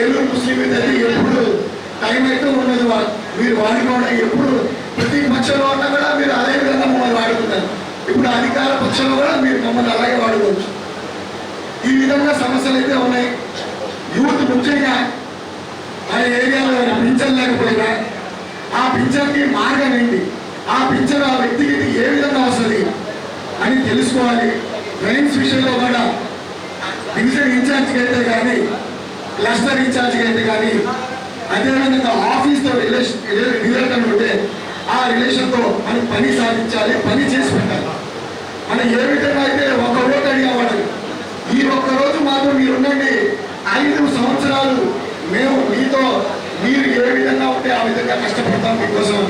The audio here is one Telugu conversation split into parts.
ఏలూరు ముస్లిం తల్లి ఎప్పుడు టైం అయితే ఉండదు. మీరు వాడుకోవడం ఎప్పుడు ప్రతి పక్షంలో ఉన్నా కూడా మీరు అదే విధంగా మమ్మల్ని వాడుకుంటారు. ఇప్పుడు అధికార పక్షంలో కూడా మీరు మమ్మల్ని అలాగే వాడుకోవచ్చు. ఈ విధంగా సమస్యలు అయితే ఉన్నాయి. యూత్ ముఖ్యంగా ఆ ఏరియాలో పింఛన్ లేకపోయినా ఆ పింఛన్కి మార్గం ఏంటి? ఆ పింఛన్ ఆ వ్యక్తికి ఏ విధంగా వస్తుంది అని తెలుసుకోవాలి. ట్రైన్స్ విషయంలో కూడా డివిజన్ ఇన్ఛార్జ్కి అయితే కానీ క్లస్టర్ ఇన్ఛార్జ్కి అయితే కానీ అదేవిధంగా ఆఫీస్తో రిలేషన్ రిలేషన్ ఉంటే ఆ రిలేషన్తో మనం పని సాధించాలి పని చేసి పెట్టాలి. మనం ఏ విధంగా అయితే ఒక ఓటు అడిగేవాడు ఈ ఒక్క రోజు మాత్రం మీరు ఉండండి ఐదు సంవత్సరాలు మేము మీతో మీరు ఏ విధంగా ఉంటే ఆ విధంగా కష్టపడతాం మీకోసం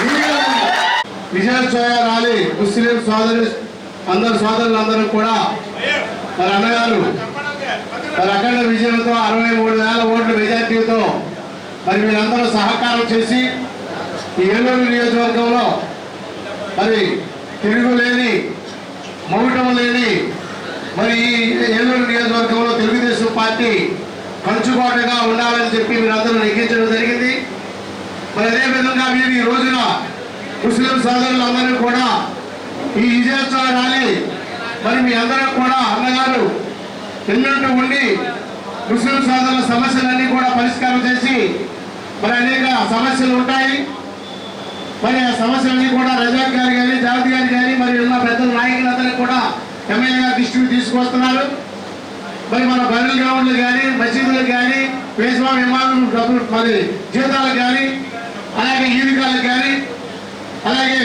విజయ మీరే విజయోత్సవ ముస్లిం సోదరు అందరు సోదరులందరూ కూడా మరి అన్నగారు మరి అఖండ విజయంతో అరవై మూడు వేల ఓట్ల మెజార్టీతో మరి మీరందరూ సహకారం చేసి ఈ ఏలూరు నియోజకవర్గంలో మరి తిరుగులేని మౌటం లేని మరి ఈ ఏలూరు నియోజకవర్గంలో తెలుగుదేశం పార్టీ కంచుబాటుగా ఉండాలని చెప్పి మీరందరూ లెక్కించడం జరిగింది. మరి అదే విధంగా మీరు ఈ రోజున ముస్లిం సోదరులందరూ కూడా ఈ విజయోత్సవ ర్యాలీ మరి మీ అందరూ కూడా అన్నగారు ఎన్నట్టు ఉండి ముస్లిం సోదరుల సమస్యలన్నీ కూడా పరిష్కారం చేసి మరి అనేక సమస్యలు ఉంటాయి. మరి ఆ సమస్యలన్నీ కూడా రజాక్ గారు కానీ జావద్ గారు కానీ మరి ఉన్న పెద్ద నాయకులందరికీ కూడా ఎమ్మెల్యే గారి దృష్టికి తీసుకొస్తున్నారు. మరి మన బరుల గ్రౌండ్లు కానీ మసీదులకు కానీ పేస్వా విమానం డబ్బులు మరి జీతాలకు కానీ అలాగే ఈదికాలకు కానీ అలాగే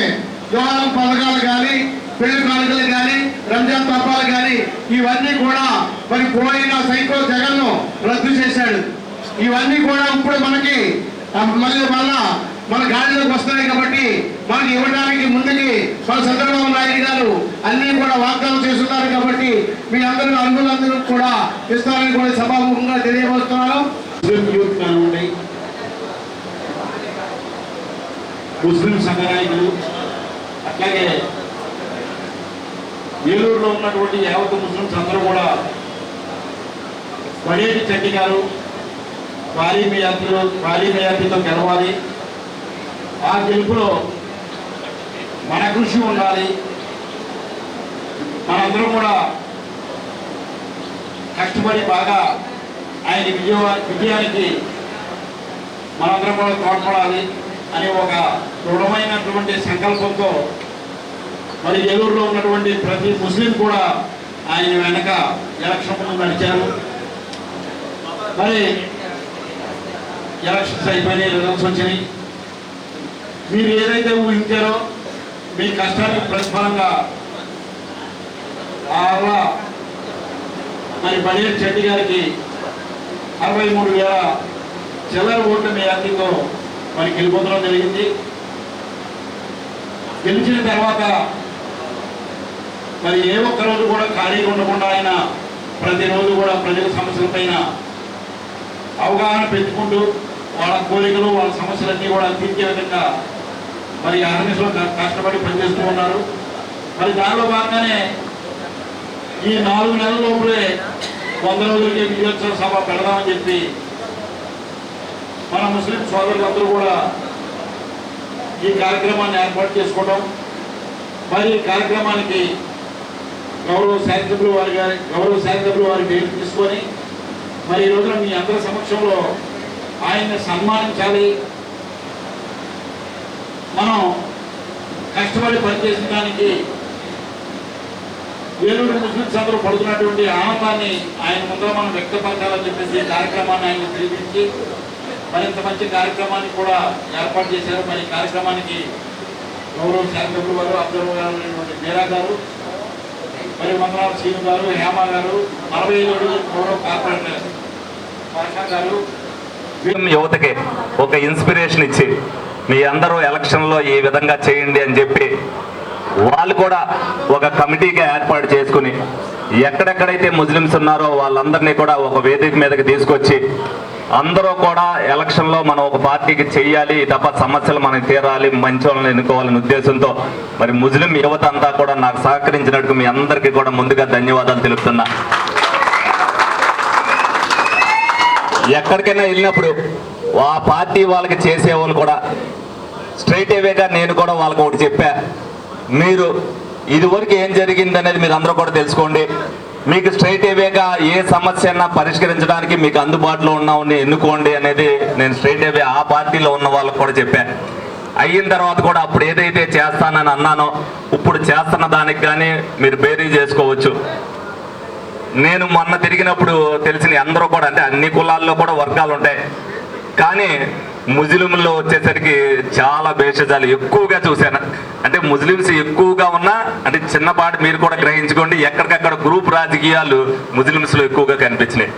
వివాహం పథకాలు కానీ పెళ్ళి కానుకలు కానీ రంజాన్ తప్పాలు కానీ ఇవన్నీ కూడా మరి పోయిన సైకో జగన్ రద్దు చేశాడు. ఇవన్నీ కూడా ఇప్పుడు మనకి మళ్ళీ మళ్ళా మన గాడిలోకి వస్తున్నాయి కాబట్టి మనకి ఇవ్వడానికి ముందుకి మన చంద్రబాబు నాయుడు గారు అన్ని కూడా వాగ్దానం చేస్తున్నారు కాబట్టి మీ అందరూ అనుగులందరూ కూడా ఇస్తారని కూడా సభాముఖంగా తెలియవస్తున్నాను యూత్ కానివ్వండి ముస్లిం సంఘ నాయకులు అట్లాగే ఏలూరులో ఉన్నటువంటి యావత్ ముస్లింస్ అందరూ కూడా వడేటి చెట్టి గారు భారీ మేయార్టీలో భారీ మేయార్టీతో గెలవాలి. ఆ గెలుపులో మన కృషి ఉండాలి. మనందరం కూడా కష్టపడి బాగా ఆయన విజయ విజయానికి మనందరం కూడా తోడ్పడాలి అనే ఒక దృఢమైనటువంటి సంకల్పంతో మరి ఏలూరులో ఉన్నటువంటి ప్రతి ముస్లిం కూడా ఆయన వెనక ఎలక్షన్ నడిచారు. మరి ఎలక్షన్స్ అయిపోయినాయి రిజల్ట్స్ వచ్చినాయి. మీరు ఏదైతే ఊహించారో మీ కష్టానికి ప్రతిఫలంగా అలా మరి బడియర్ చెట్టి గారికి అరవై మూడు వేల చిల్లర ఓట్ల అతితో మరి గెలుపొందడం జరిగింది. గెలిచిన తర్వాత మరి ఏ ఒక్క రోజు కూడా ఖాళీగా ఉండకుండా ఆయన ప్రతిరోజు కూడా ప్రజల సమస్యలపైన అవగాహన పెంచుకుంటూ వాళ్ళ కోరికలు వాళ్ళ సమస్యలన్నీ కూడా తీర్చే విధంగా మరి ఆర్మీస్లో కష్టపడి పనిచేస్తూ ఉన్నారు. మరి దానిలో భాగంగానే ఈ నాలుగు నెలల లోపలే వంద రోజులకి నియోజకవర్గ సభ పెడదామని చెప్పి మన ముస్లిం సోదరులందరూ కూడా ఈ కార్యక్రమాన్ని ఏర్పాటు చేసుకోవడం మరి ఈ కార్యక్రమానికి గౌరవ శాసనసభ్యులు వారి గారి గౌరవ శాసనసభ్యులు వారి పేరు తీసుకొని మరి ఈ రోజున మీ అందరి సమక్షంలో ఆయన్ని సన్మానించాలి. మనం కష్టపడి పనిచేసిన దానికి వేలూరు ముస్లింస్ అందరూ పడుతున్నటువంటి ఆనందాన్ని ఆయన ముందర మనం వ్యక్తపరచాలని చెప్పేసి కార్యక్రమాన్ని ఆయన పిలిపించి మరింత మంచి కార్యక్రమాన్ని కూడా ఏర్పాటు చేశారు. మరి కార్యక్రమానికి గౌరవ శాసనసభ్యులు వారు అబ్జర్వ్ గారు అయినటువంటి మీరా గారు మరి మంగళ శ్రీను గారు హేమ గారు నలభై ఐదు గౌరవ కార్పొరేటర్ గారు. యువతకి ఒక ఇన్స్పిరేషన్ ఇచ్చి మీ అందరూ ఎలక్షన్లో ఈ విధంగా చేయండి అని చెప్పి వాళ్ళు కూడా ఒక కమిటీగా ఏర్పాటు చేసుకుని ఎక్కడెక్కడైతే ముస్లిమ్స్ ఉన్నారో వాళ్ళందరినీ కూడా ఒక వేదిక మీదకి తీసుకొచ్చి అందరూ కూడా ఎలక్షన్లో మనం ఒక పార్టీకి చెయ్యాలి తప్ప సమస్యలు మనకి తీరాలి మంచి వాళ్ళని ఎన్నుకోవాలనే ఉద్దేశంతో మరి ముస్లిం యువత అంతా కూడా నాకు సహకరించినట్టు మీ అందరికీ కూడా ముందుగా ధన్యవాదాలు తెలుపుతున్నా. ఎక్కడికైనా వెళ్ళినప్పుడు ఆ పార్టీ వాళ్ళకి చేసేవాళ్ళు కూడా స్ట్రైట్ అవేగా నేను కూడా వాళ్ళకి ఒకటి చెప్పా. మీరు ఇదివరకు ఏం జరిగింది అనేది మీరు అందరూ కూడా తెలుసుకోండి. మీకు స్ట్రైట్ ఏవేగా ఏ సమస్య అయినా పరిష్కరించడానికి మీకు అందుబాటులో ఉన్నామని ఎన్నుకోండి అనేది నేను స్ట్రైట్ ఏవే ఆ పార్టీలో ఉన్న వాళ్ళకి కూడా చెప్పాను. అయిన తర్వాత కూడా అప్పుడు ఏదైతే చేస్తానని అన్నానో ఇప్పుడు చేస్తున్న దానికి కానీ మీరు బేరీ చేసుకోవచ్చు. నేను మొన్న తిరిగినప్పుడు తెలిసిన అందరూ కూడా అంటే అన్ని కులాల్లో కూడా వర్గాలు ఉంటాయి. కానీ ముస్లింలో వచ్చేసరికి చాలా భేషజాలు ఎక్కువగా చూశాను. అంటే ముస్లిమ్స్ ఎక్కువగా ఉన్నా అంటే చిన్నపాటి మీరు కూడా గ్రహించుకోండి ఎక్కడికక్కడ గ్రూప్ రాజకీయాలు ముస్లిమ్స్లో ఎక్కువగా కనిపించినాయి.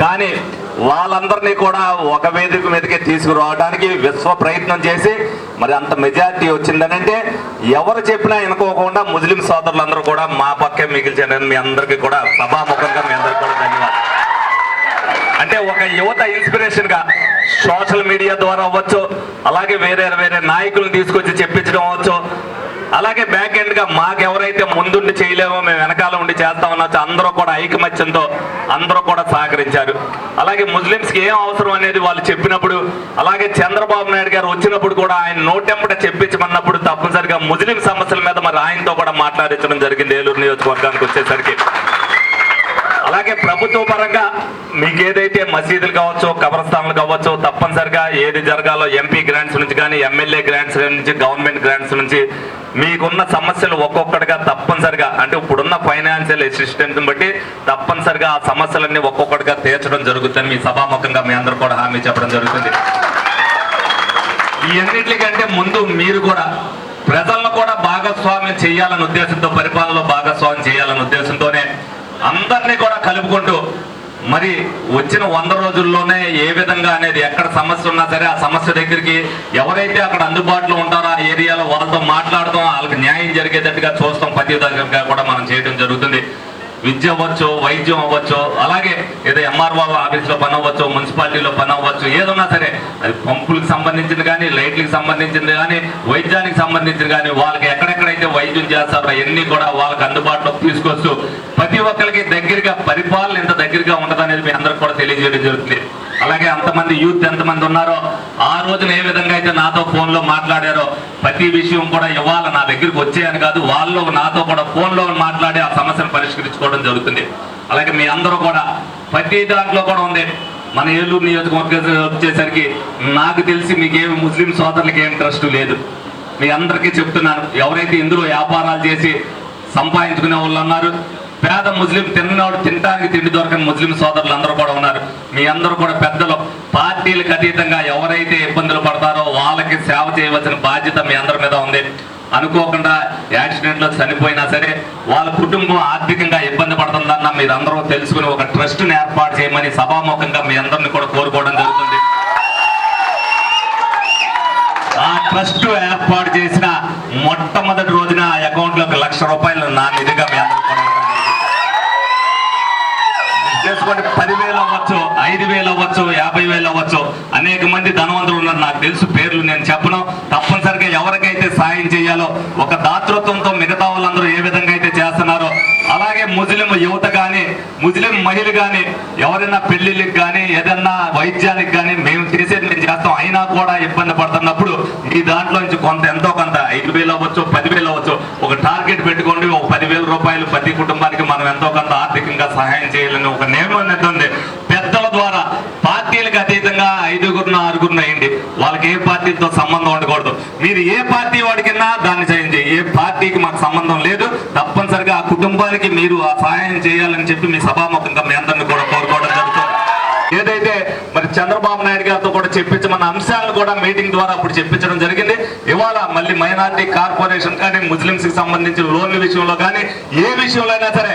కానీ వాళ్ళందరినీ కూడా ఒక వేదిక మీదకే తీసుకురావడానికి విశ్వ ప్రయత్నం చేసి మరి అంత మెజారిటీ వచ్చిందనంటే ఎవరు చెప్పినా వినుకోకుండా ముస్లిం సోదరులందరూ కూడా మా పక్కే మిగిల్చారని మీ అందరికీ కూడా సభాముఖంగా మీ అందరికీ కూడా ధన్యవాదాలు. అంటే ఒక యువత ఇన్స్పిరేషన్గా సోషల్ మీడియా ద్వారా అవ్వచ్చు అలాగే వేరే వేరే నాయకులను తీసుకొచ్చి చెప్పించడం అవ్వచ్చు. అలాగే బ్యాక్ ఎండ్గా మాకెవరైతే ముందుండి చేయలేమో మేము వెనకాల ఉండి చేస్తామన్నా అందరూ కూడా ఐకమత్యంతో అందరూ కూడా సహకరించారు. అలాగే ముస్లిమ్స్కి ఏం అవసరం అనేది వాళ్ళు చెప్పినప్పుడు అలాగే చంద్రబాబు నాయుడు గారు వచ్చినప్పుడు కూడా ఆయన నోటెంపట చెప్పించమన్నప్పుడు తప్పనిసరిగా ముస్లిం సమస్యల మీద మరి ఆయనతో కూడా మాట్లాడించడం జరిగింది ఏలూరు నియోజకవర్గానికి వచ్చేసరికి. అలాగే ప్రభుత్వ పరంగా మీకు ఏదైతే మసీదులు కావచ్చు కబరస్థానాలు కావచ్చు తప్పనిసరిగా ఏది జరగాలో ఎంపీ గ్రాంట్స్ నుంచి కానీ ఎమ్మెల్యే గ్రాంట్స్ నుంచి గవర్నమెంట్ గ్రాంట్స్ నుంచి మీకున్న సమస్యలు ఒక్కొక్కటిగా తప్పనిసరిగా అంటే ఇప్పుడున్న ఫైనాన్షియల్ అసిస్టెంట్ బట్టి తప్పనిసరిగా ఆ సమస్యలన్నీ ఒక్కొక్కటిగా తీర్చడం జరుగుతుంది మీ సభాముఖంగా మీ అందరూ కూడా హామీ చెప్పడం జరుగుతుంది. ఈ అన్నిటికంటే ముందు మీరు కూడా ప్రజలను కూడా భాగస్వామ్యం చేయాలనే ఉద్దేశంతో పరిపాలనలో భాగస్వామ్యం చేయాలనే ఉద్దేశంతోనే అందరినీ కూడా కలుపుకుంటూ మరి వచ్చిన వంద రోజుల్లోనే ఏ విధంగా అనేది ఎక్కడ సమస్య ఉన్నా సరే ఆ సమస్య దగ్గరికి ఎవరైతే అక్కడ అందుబాటులో ఉంటారో ఆ ఏరియాలో వాళ్ళతో మాట్లాడతాం వాళ్ళకి న్యాయం జరిగేటట్టుగా చూస్తాం. ప్రతి దగ్గరగా కూడా మనం చేయడం జరుగుతుంది. విద్య అవ్వచ్చు వైద్యం అవ్వచ్చు అలాగే ఏదో ఎంఆర్ఓ ఆఫీస్లో పని అవ్వచ్చు మున్సిపాలిటీలో పని అవ్వచ్చు ఏదన్నా సరే అది పంపులకు సంబంధించింది కానీ లైట్లకు సంబంధించింది కానీ వైద్యానికి సంబంధించింది కానీ వాళ్ళకి ఎక్కడెక్కడైతే వైద్యం చేస్తారో అవన్నీ కూడా వాళ్ళకి అందుబాటులోకి తీసుకొస్తూ ప్రతి ఒక్కరికి దగ్గరగా పరిపాలన ఎంత దగ్గరగా ఉండదనేది మీ అందరికి కూడా తెలియజేయడం జరుగుతుంది. అలాగే అంతమంది యూత్ ఎంతమంది ఉన్నారో ఆ రోజున ఏ విధంగా అయితే నాతో ఫోన్లో మాట్లాడారో ప్రతి విషయం కూడా ఇవాళ నా దగ్గరికి వచ్చేయని కాదు వాళ్ళు నాతో కూడా ఫోన్లో మాట్లాడి ఆ సమస్యను పరిష్కరించుకోవడం జరుగుతుంది. అలాగే మీ అందరూ కూడా ప్రతి దాంట్లో కూడా ఉంది. మన ఏలూరు నియోజకవర్గం వచ్చేసరికి నాకు తెలిసి మీకేమి ముస్లిం సోదరులకి ఏం ట్రస్ట్ లేదు. మీ అందరికీ చెప్తున్నాను ఎవరైతే ఇందులో వ్యాపారాలు చేసి సంపాదించుకునే వాళ్ళు ఉన్నారు పేద ముస్లిం తిన్నవాడు తినడానికి తిండి దొరకని ముస్లిం సోదరులు అందరూ కూడా ఉన్నారు. మీ అందరూ కూడా పెద్దలు పార్టీలకు అతీతంగా ఎవరైతే ఇబ్బందులు పడతారో వాళ్ళకి సేవ చేయవలసిన బాధ్యత మీ అందరి మీద ఉంది. అనుకోకుండా యాక్సిడెంట్లో చనిపోయినా సరే వాళ్ళ కుటుంబం ఆర్థికంగా ఇబ్బంది పడుతుందన్న మీరందరూ తెలుసుకుని ఒక ట్రస్ట్ని ఏర్పాటు చేయమని సభాముఖంగా మీ అందరిని కూడా కోరుకోవడం జరుగుతుంది. ఆ ట్రస్ట్ ఏర్పాటు చేసిన మొట్టమొదటి రోజున ఆ ఒక లక్ష రూపాయలు నా నిధిగా ఐదు వేలు అవ్వచ్చు యాభై వేలు అవ్వచ్చు. అనేక మంది ధనవంతులు ఉన్నారు. నాకు తెలుసు పేర్లు నేను చెప్పను. తప్పనిసరిగా ఎవరికైతే సాయం చేయాలో ఒక దాతృత్వంతో మిగతా వాళ్ళందరూ ఏ విధంగా అయితే చేస్తున్నారో అలాగే ముస్లిం యువత కానీ ముస్లిం మహిళ కానీ ఎవరైనా పెళ్ళిళ్ళకి కానీ ఏదన్నా వైద్యానికి కానీ మేము చేసేది మేము చేస్తాం. అయినా కూడా ఇబ్బంది పడుతున్నప్పుడు ఈ దాంట్లో నుంచి కొంత ఎంతో కొంత ఐదు వేలు అవ్వచ్చు పదివేలు అవ్వచ్చు ఒక టార్గెట్ పెట్టుకోండి. ఒక పదివేల రూపాయలు ప్రతి కుటుంబానికి మనం ఎంతో కొంత ఆర్థికంగా సహాయం చేయాలని ఒక నియమం అనేది ఉంది. ద్వారా పార్టీలకు అతీతంగా ఐదుగురున ఆరుగురున అయింది వాళ్ళకి ఏ పార్టీతో సంబంధం ఉండకూడదు. మీరు ఏ పార్టీ వాడికిన్నా దాన్ని చేయండి ఏ పార్టీకి మాకు సంబంధం లేదు. తప్పనిసరిగా ఆ కుటుంబానికి మీరు ఆ సహాయం చేయాలని చెప్పి మీ సభాముఖంగా మీ అందరిని కూడా కోరుకోవడం చంద్రబాబు నాయుడు గారితో కూడా చెప్పించమన్న అంశాలను కూడా మీటింగ్ ద్వారా అప్పుడు చెప్పించడం జరిగింది. ఇవాళ మళ్ళీ మైనార్టీ కార్పొరేషన్ కానీ ముస్లింస్కి సంబంధించిన లోన్ల విషయంలో కానీ ఏ విషయంలో అయినా సరే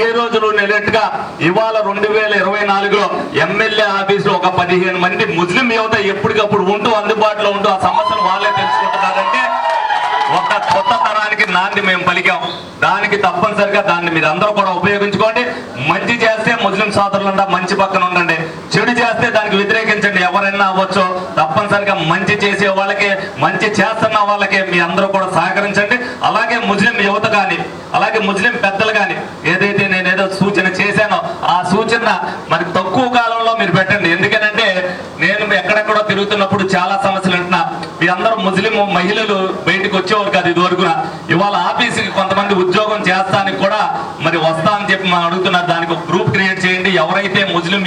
ఏ రోజులు నెలట్టుగా ఇవాళ రెండు వేల ఇరవై నాలుగులో ఎమ్మెల్యే ఆఫీస్లో ఒక పదిహేను మంది ముస్లిం యువత ఎప్పటికప్పుడు ఉంటూ అందుబాటులో ఉంటూ ఆ సమస్యలు వాళ్ళే తెలుసుకుంటున్నారంటే ఒక కొత్త తరానికి నాంది మేము పలికాం. దానికి తప్పనిసరిగా దాన్ని మీరు అందరూ కూడా ఉపయోగించుకోండి. మంచి చేస్తే ముస్లిం సోదరులంతా మంచి పక్కన ఉండండి. చెడు చేస్తే దానికి వ్యతిరేకించండి. ఎవరైనా అవ్వచ్చు. తప్పనిసరిగా మంచి చేసే వాళ్ళకి మంచి చేస్తున్న వాళ్ళకి మీ అందరూ కూడా సహకరించండి. అలాగే ముస్లిం యువత కానీ అలాగే ముస్లిం పెద్దలు కానీ ఏదైతే నేను ఏదో సూచన చేశానో ఆ సూచన మరి తక్కువ కాలంలో మీరు పెట్టండి. ఎందుకనంటే నేను ఎక్కడెక్కడో తిరుగుతున్నప్పుడు చాలా సమస్యలు అంటున్నా. మీ అందరూ ముస్లిం మహిళలు బయటకు వచ్చేవారు కాదు ఇది వరకున ఇవాళ ఆఫీస్కి కొంతమంది ఉద్యోగం చేస్తానికి కూడా మరి వస్తా అని చెప్పి మనం అడుగుతున్నారు. దానికి ఒక గ్రూప్ క్రియేట్ చేయండి ఎవరైతే ముస్లిం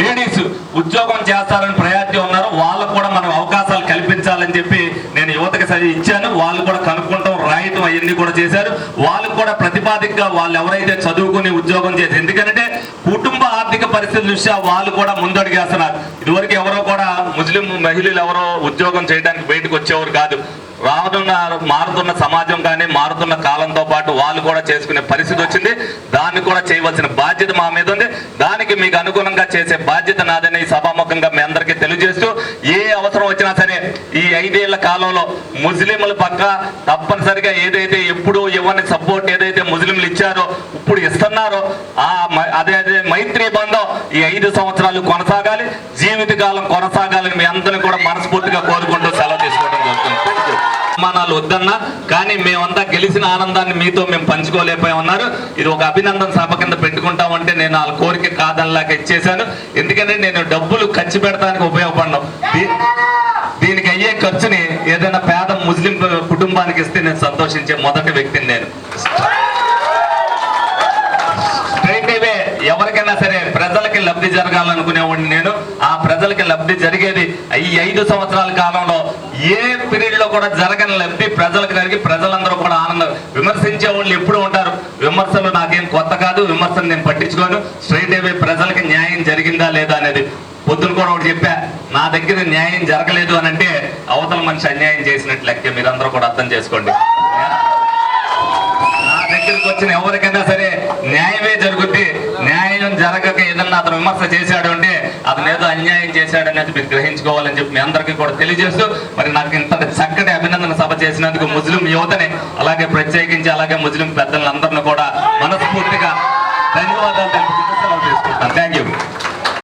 లేడీస్ ఉద్యోగం చేస్తారని ప్రయారిటీ ఉన్నారో వాళ్ళకు కూడా మనం అవకాశాలు కల్పించాలని చెప్పి నేను యువతకి సరి ఇచ్చాను. వాళ్ళు కూడా కనుక్కుంటారు. రాయటం అవన్నీ కూడా చేశారు. వాళ్ళకు కూడా ప్రతిపాదికగా వాళ్ళు ఎవరైతే చదువుకుని ఉద్యోగం చేసి ఎందుకంటే కుటుంబ ఆర్థిక పరిస్థితి దృష్ట్యా వాళ్ళు కూడా ముందడుగేస్తున్నారు. ఇదివరకు ఎవరో కూడా ముస్లిం మహిళలు ఎవరో ఉద్యోగం చేయడానికి బయటకు వచ్చేవారు కాదు. రానున్న మారుతున్న సమాజం కానీ మారుతున్న కాలంతో పాటు వాళ్ళు కూడా చేసుకునే పరిస్థితి వచ్చింది. దాన్ని కూడా చేయవలసిన బాధ్యత మా మీద ఉంది. దానికి మీకు అనుగుణంగా చేసే బాధ్యత నాదని సభాముఖంగా మీ అందరికీ తెలియజేస్తూ ఏ అవసరం వచ్చినా సరే ఈ ఐదేళ్ళ కాలంలో ముస్లింల పక్క తప్పనిసరిగా ఏదైతే ఎప్పుడు ఇవ్వని సపోర్ట్ ఏదైతే ముస్లింలు ఇచ్చారో ఇప్పుడు ఇస్తున్నారో ఆ అదే అదే మైత్రి బంధం ఈ ఐదు సంవత్సరాలు కొనసాగాలి జీవితకాలం కొనసాగాలని మీ అందరిని కూడా మనస్ఫూర్తిగా కోరుకుంటూ సెలవు అవమానాలు వద్దన్నా కానీ మేమంతా గెలిచిన ఆనందాన్ని మీతో మేము పంచుకోలేకపోయి ఉన్నారు ఇది ఒక అభినందన సభ కింద పెట్టుకుంటామంటే నేను వాళ్ళ కోరిక కాదనిలాగా ఇచ్చేశాను. ఎందుకంటే నేను డబ్బులు ఖర్చు పెడతానికి ఉపయోగపడను. దీనికి అయ్యే ఖర్చుని ఏదైనా పేద ముస్లిం కుటుంబానికి ఇస్తే నేను సంతోషించే మొదటి వ్యక్తిని నేను స్ట్రైట్ అవే ఎవరికైనా సరే ప్రజలకి లబ్ధి జరగాలనుకునేవాడిని నేను. ఆ ప్రజలకి లబ్ధి జరిగేది ఈ ఐదు సంవత్సరాల కాలంలో. ఏ పీరియడ్లో కూడా జరగని లబ్ధి ప్రజలకు జరిగి ప్రజలందరూ కూడా ఆనందం విమర్శించే వాళ్ళు ఎప్పుడు ఉంటారు. విమర్శలు నాకేం కొత్త కాదు విమర్శలు నేను పట్టించుకోను. స్ట్రైట్ అవే ప్రజలకి న్యాయం జరిగిందా లేదా అనేది పొద్దున కూడా ఒకటి చెప్పా. నా దగ్గర న్యాయం జరగలేదు అని అంటే అవతల మనిషి అన్యాయం చేసినట్లు లెక్క మీరందరూ కూడా అర్థం చేసుకోండి. దగ్గరికి వచ్చిన ఎవరికైనా సరే న్యాయమే జరుగుద్ది. న్యాయం జరగక ఏదన్నా అతను విమర్శ చేశాడు అంటే అతను ఏదో అన్యాయం చేశాడు అనేది మీరు గ్రహించుకోవాలని చెప్పి మీ అందరికీ కూడా తెలియజేస్తూ మరి నాకు ఇంత చక్కటి అభినందన సభ చేసినందుకు ముస్లిం యువతని అలాగే ప్రత్యేకించి అలాగే ముస్లిం పెద్దలందరిని కూడా మనస్ఫూర్తిగా ధన్యవాదాలు తెలుపుతున్నాను.